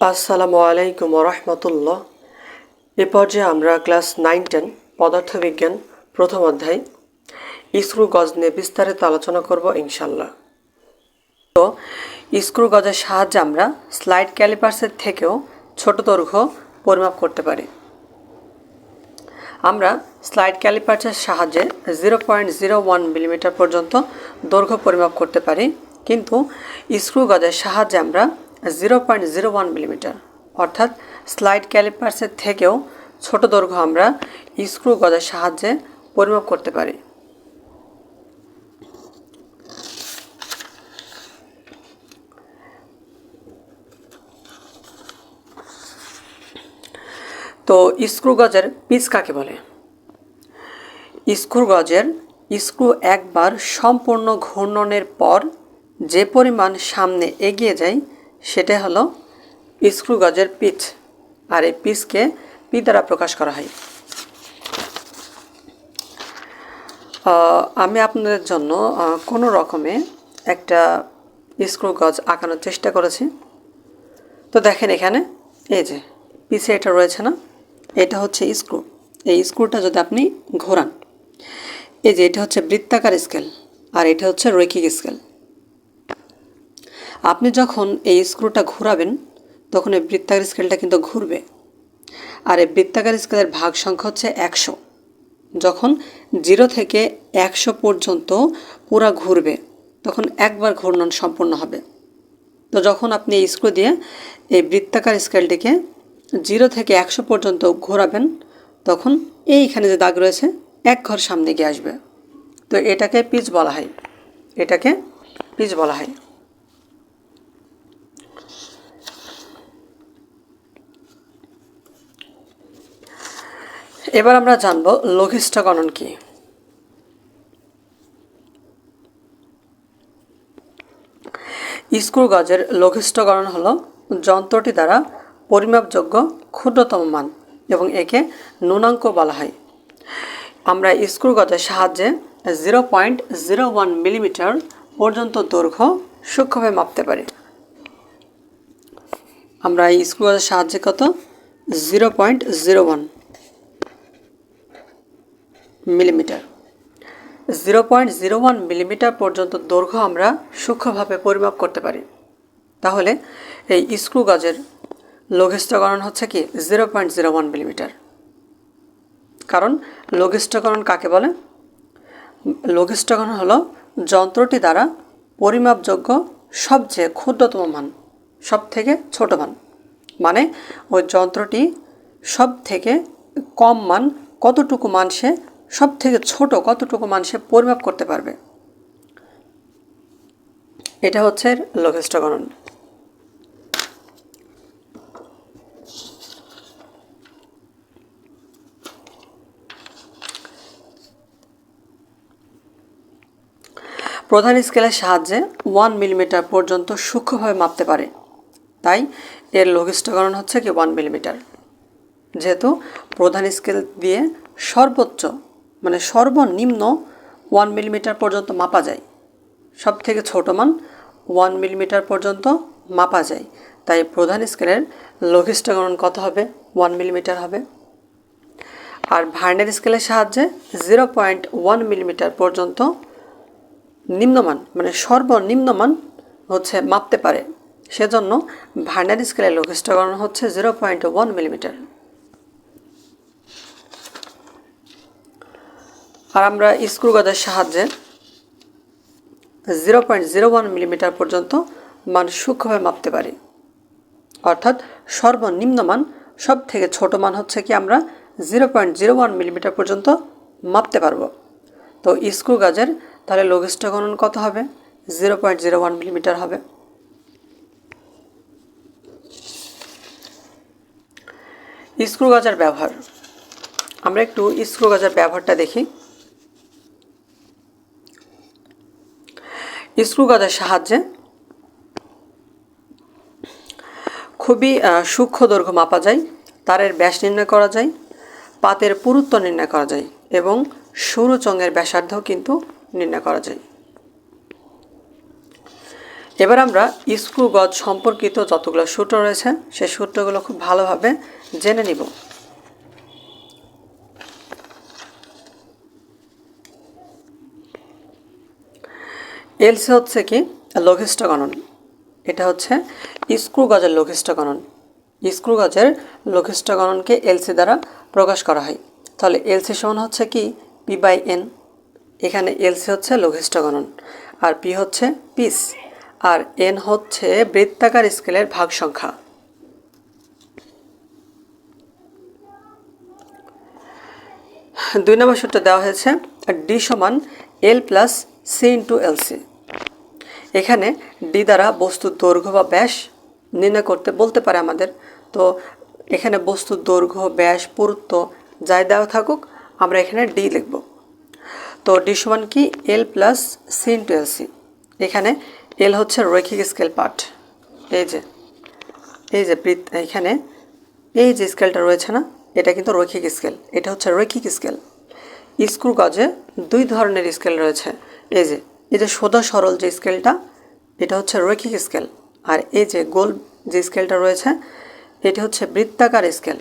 আসসালামু আলাইকুম রহমতুল্লাহ। এ পর্যায়ে আমরা ক্লাস নাইন টেন, পদার্থবিজ্ঞান, প্রথম অধ্যায় স্ক্রু গজ নিয়ে বিস্তারিত আলোচনা করব ইনশাল্লাহ তো স্ক্রু গজের সাহায্যে আমরা স্লাইড ক্যালিপার্সের থেকেও ছোট দৈর্ঘ্য পরিমাপ করতে পারি। আমরা স্লাইড ক্যালিপার্সের সাহায্যে zero point zero one millimetre পর্যন্ত দৈর্ঘ্য পরিমাপ করতে পারি, কিন্তু স্ক্রু গজের সাহায্যে আমরা zero point zero one millimetre অর্থাৎ স্লাইড ক্যালিপার্সের থেকেও ছোট দৈর্ঘ্য আমরা স্ক্রু গজের সাহায্যে পরিমাপ করতে পারি। তো স্ক্রু গজের পিচ কাকে বলে? স্ক্রু গজের স্ক্রু একবার সম্পূর্ণ ঘূর্ণনের পর যে পরিমাণ সামনে এগিয়ে যায় সেটা হলো স্ক্রু গজের পিচ, আর এই পিচকে পি দ্বারা প্রকাশ করা হয়। আমি আপনাদের জন্য কোনো রকমে একটা স্ক্রু গজ আঁকানোর চেষ্টা করেছি। তো দেখেন এখানে, এই যে পিছে এটা রয়েছে না, এটা হচ্ছে স্ক্রু। এই স্ক্রুটা যদি আপনি ঘোরান, এই যে এটা হচ্ছে বৃত্তাকার স্কেল, আর এটা হচ্ছে রৈখিক স্কেল। আপনি যখন এই স্ক্রুটা ঘোরাবেন, তখন এই বৃত্তাকার স্কেলটা কিন্তু ঘুরবে। আর এই বৃত্তাকার স্কেলের ভাগ সংখ্যা হচ্ছে একশো। যখন জিরো থেকে একশো পর্যন্ত পুরা ঘুরবে, তখন একবার ঘূর্ণন সম্পূর্ণ হবে। তো যখন আপনি এই স্ক্রু দিয়ে এই বৃত্তাকার স্কেলটিকে জিরো থেকে একশো পর্যন্ত ঘোরাবেন, তখন এইখানে যে দাগ রয়েছে, এক ঘর সামনে গিয়ে আসবে। তো এটাকে পিচ বলা হয়। এটাকে পিচ বলা হয়। এবার আমরা জানব লঘিষ্ঠ গণন কি? স্ক্রু গজের লঘিষ্ঠ গণন হলো যন্ত্রটি দ্বারা পরিমাপযোগ্য ক্ষুদ্রতম মান এবং একে ন্যূনাঙ্ক বলা হয়। আমরা স্ক্রু গজের সাহায্যে zero point zero one millimetre পর্যন্ত দৈর্ঘ্য সূক্ষ্মভাবে মাপতে পারি। আমরা এই স্ক্রু গজের সাহায্যে কত? Zero point zero one millimetre. Zero point zero one millimetre পর্যন্ত দৈর্ঘ্য আমরা সূক্ষ্মভাবে পরিমাপ করতে পারি। তাহলে এই স্ক্রু গাজের লঘিষ্ঠকরণ হচ্ছে কি? Zero point zero one millimetre. কারণ লঘিষ্ঠকরণ কাকে বলে? লঘিষ্ঠকরণ হলো যন্ত্রটি দ্বারা পরিমাপযোগ্য সবচেয়ে ক্ষুদ্রতম মান সব থেকে ছোট মান। মানে ওই যন্ত্রটি সব থেকে কম মান, কতটুকু মান সে সব থেকে ছোট কতটুকু মান সে পরিমাপ করতে পারবে? এটা হচ্ছে লঘিষ্ঠকরণ প্রধান স্কেলের সাহায্যে ওয়ান মিলিমিটার পর্যন্ত সূক্ষ্মভাবে মাপতে পারে। তাই এর লঘিষ্ঠকরণ হচ্ছে কি ওয়ান মিলিমিটার। যেহেতু প্রধান স্কেল দিয়ে সর্বোচ্চ মানে সর্বনিম্ন ওয়ান মিলিমিটার পর্যন্ত মাপা যায়। সব থেকে ছোটো মান ওয়ান মিলিমিটার পর্যন্ত মাপা যায়। তাই প্রধান স্কেলের লঘিষ্ঠকরণ কত হবে? ওয়ান মিলিমিটার হবে। আর ভার্নের স্কেলের সাহায্যে জিরো পয়েন্ট ওয়ান মিলিমিটার পর্যন্ত নিম্নমান মানে সর্বনিম্নমান হচ্ছে মাপতে পারে। সেজন্য ভার্নার স্কেলের লঘিষ্ঠকরণ হচ্ছে জিরো পয়েন্ট ওয়ান মিলিমিটার। আর আমরা স্ক্রু গাদের সাহায্যে zero point zero one millimetre পর্যন্ত মান সূক্ষ্মভাবে মাপতে পারি। অর্থাৎ সর্বনিম্ন মান সব থেকে ছোট মান হচ্ছে কি আমরা zero point zero one millimetre পর্যন্ত মাপতে পারব। তো স্ক্রু গাজের তাহলে লঘিষ্ঠ গণন কত হবে? Zero point zero one millimetre হবে। স্ক্রু গাজার ব্যবহার। আমরা একটু স্ক্রু গাজার ব্যবহারটা দেখি। স্ক্রু গাজার সাহায্যে খুবই সূক্ষ্ম দৈর্ঘ্য মাপা যায়, তারের ব্যাস নির্ণয় করা যায়, পাতের পুরুত্ব নির্ণয় করা যায় এবং সরু চঙের ব্যাসার্ধও কিন্তু নির্ণয় করা যায়। এবার আমরা স্ক্রু গজ সম্পর্কিত যতগুলো সূত্র রয়েছে, সেই সূত্রগুলো খুব ভালোভাবে জেনে নিব। এলসি হচ্ছে কি? লঘিষ্ঠ গণন। এটা হচ্ছে স্ক্রু গজের লঘিষ্ঠ গণন। স্ক্রু গজের লঘিষ্ঠ গণনকে এলসি দ্বারা প্রকাশ করা হয়। তাহলে এলসি সমান হচ্ছে কি? পি বাই এন এখানে এলসি হচ্ছে লঘিষ্ঠ গণন আর পি হচ্ছে পিস আর এন হচ্ছে বৃত্তাকার স্কেলের ভাগ সংখ্যা। দুই নম্বর সূত্র দেওয়া হয়েছে ডি সমান L plus C into LC এখানে ডি দ্বারা বস্তুর দৈর্ঘ্য বা ব্যাস নির্ণয় করতে বলতে পারে আমাদের। তো এখানে বস্তুর দৈর্ঘ্য, ব্যাস, পুরুত্ব যাই দেওয়া থাকুক, আমরা এখানে ডি লিখব। তো ডি সমান কি? L plus C into LC এখানে এল হচ্ছে রৈখিক স্কেল পার্ট এই যে এই যে এখানে এই যে স্কেলটা রয়েছে না, এটা কিন্তু রৈখিক স্কেল, এটা হচ্ছে রৈখিক স্কেল। স্ক্রু গজে দুই ধরনের স্কেল রয়েছে। এই যে এই যে সোজা সরল যে স্কেলটা, এটা হচ্ছে রৈখিক স্কেল। আর এই যে গোল যে স্কেলটা রয়েছে, এটি হচ্ছে বৃত্তাকার স্কেল।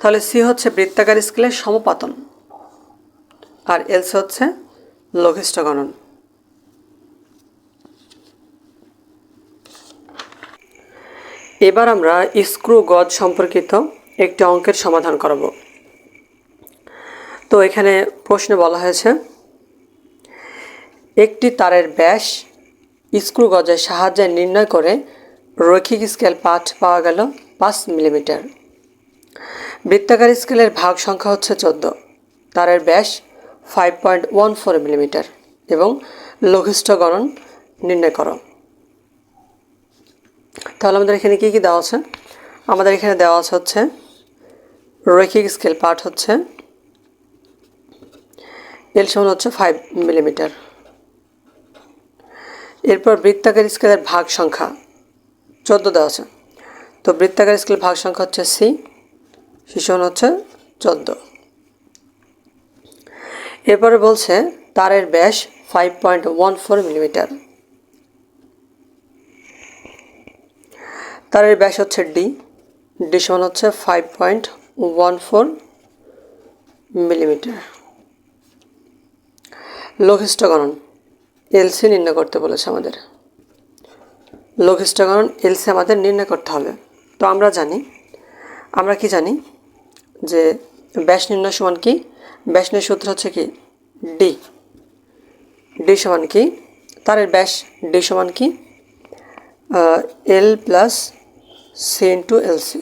তাহলে সি হচ্ছে বৃত্তাকার স্কেলের সমপাতন, আর এলসি হচ্ছে লঘিষ্ঠ গণন। এবার আমরা স্ক্রু গজ সম্পর্কিত একটি অঙ্কের সমাধান করব। তো এখানে প্রশ্নে বলা হয়েছে, একটি তারের ব্যাস স্ক্রু গজের সাহায্যে নির্ণয় করে রৈখিক স্কেল পাঠ পাওয়া গেল পাঁচ মিলিমিটার। বৃত্তাকার স্কেলের ভাগ সংখ্যা হচ্ছে চোদ্দ। তারের ব্যাস five point one four millimetre এবং লঘিষ্ঠ গণন নির্ণয় করো। তাহলে আমাদের এখানে কী কী দেওয়া আছে? আমাদের এখানে দেওয়া আছে হচ্ছে, রৈখিক স্কেল পার্ট হচ্ছে এল সমান হচ্ছে ফাইভ মিলিমিটার এরপর বৃত্তাকার স্কেলের ভাগ সংখ্যা, চোদ্দ দেওয়া আছে। তো বৃত্তাকার স্কেলের ভাগ সংখ্যা হচ্ছে সি সমান হচ্ছে চোদ্দ। এরপরে বলছে তারের ব্যাস five point one four millimetre তারের ব্যাস হচ্ছে ডি ডি সমান হচ্ছে five point one four millimetre লঘিষ্ঠ গণন এলসি নির্ণয় করতে বলেছে আমাদের। লঘিষ্ঠ গণন এলসি আমাদের নির্ণয় করতে হবে। তো আমরা জানি, আমরা কি জানি যে ব্যাস নির্ণয় সমান কি? ব্যাস নির্ণয় সূত্র হচ্ছে কি? ডি ডি সমান কি? তারের ব্যাস ডি সমান কি? L plus C into LC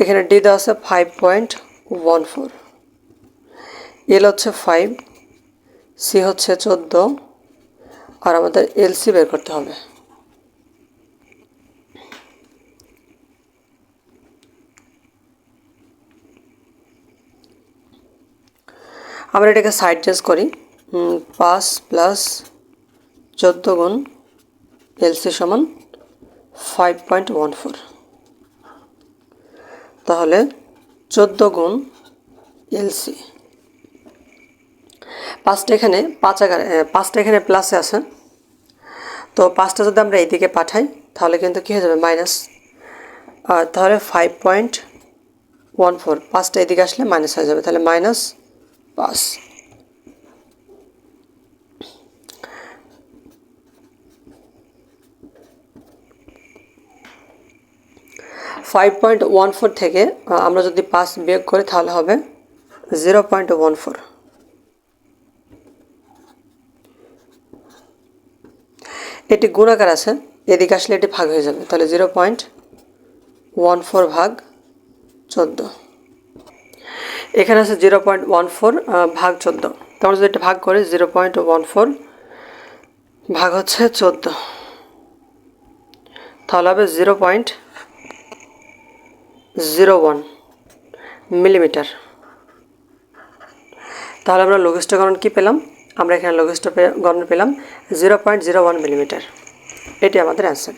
এখানে ডি দেওয়া আছে five point one four L হচ্ছে ফাইভ সি হচ্ছে চোদ্দ, আর আমাদের এলসি বের করতে হবে। আমরা এটাকে সাইড চেঞ্জ করি। পাঁচ প্লাস চোদ্দ গুণ এলসি সমান ফাইভ পয়েন্ট ওয়ান ফোর তাহলে চোদ্দ গুণ এলসি পাঁচটা এখানে, পাঁচ আকার পাঁচটা এখানে প্লাসে আছে। তো পাঁচটা যদি আমরা এইদিকে পাঠাই, তাহলে কিন্তু কী হয়ে যাবে? মাইনাস তাহলে ফাইভ পয়েন্ট ওয়ান ফোর পাঁচটা এদিকে আসলে মাইনাস হয়ে যাবে। তাহলে মাইনাস পাঁচ। ফাইভ পয়েন্ট ওয়ান ফোর থেকে আমরা যদি পাঁচ বিয়োগ করি, তাহলে হবে জিরো পয়েন্ট ওয়ান ফোর এটি গুণাকার আছে। এদিকে আসলে এটি ভাগ হয়ে যাবে। তাহলে জিরো পয়েন্ট ওয়ান ফোর ভাগ চোদ্দ। এখানে আছে জিরো পয়েন্ট ওয়ান ফোর ভাগ চোদ্দ। তোমরা যদি এটা ভাগ করে, জিরো পয়েন্ট ওয়ান ফোর ভাগ হচ্ছে চোদ্দ। তাহলে হবে zero point zero one millimetre. তাহলে আমরা লঘিষ্ঠ গণন কী পেলাম? আমরা এখানে লঘিষ্ঠ গণ পেলাম zero point zero one millimetre এটি আমাদের অ্যান্সার